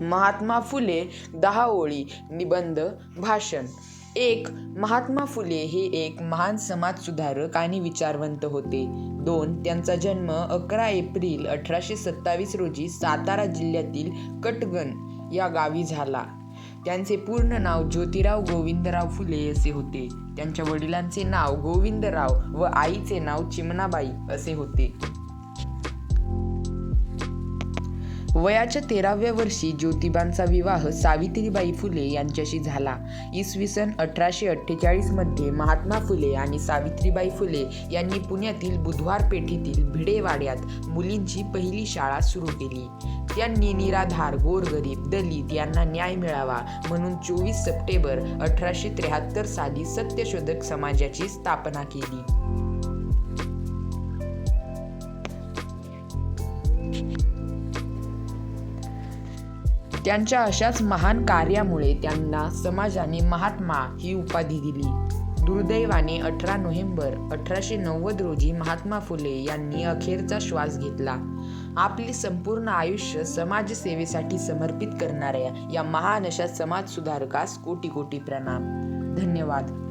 महात्मा फुले दहा ओळी निबंध भाषण. एक महात्मा फुले हे एक महान समाजसुधारक आणि विचारवंत होते. दोन त्यांचा जन्म अकरा एप्रिल अठराशे सत्तावीस रोजी सातारा जिल्ह्यातील कटगण या गावी झाला. त्यांचे पूर्ण नाव ज्योतिराव गोविंदराव फुले असे होते. त्यांच्या वडिलांचे नाव गोविंदराव व आईचे नाव चिमणाबाई असे होते. वयाच्या तेराव्या वर्षी ज्योतिबांचा विवाह सावित्रीबाई फुले यांच्याशी झाला. इसवी सन अठराशे अठ्ठेचाळीसमध्ये महात्मा फुले आणि सावित्रीबाई फुले यांनी पुण्यातील बुधवार पेठेतील भिडेवाड्यात मुलींची पहिली शाळा सुरू केली. त्यांनी निराधार गोरगरीब दलित यांना न्याय मिळावा म्हणून चोवीस सप्टेंबर अठराशे त्र्याहत्तर साली सत्यशोधक समाजाची स्थापना केली. त्यांच्या अशाच महान कार्यामुळे त्यांना समाजाने महात्मा ही उपाधी दिली. दुर्दैवाने अठरा नोव्हेंबर अठराशे नव्वद रोजी महात्मा फुले यांनी अखेरचा श्वास घेतला. आपले संपूर्ण आयुष्य समाजसेवेसाठी समर्पित करणाऱ्या या महान अशा समाजसुधारकास कोटी कोटी प्रणाम. धन्यवाद.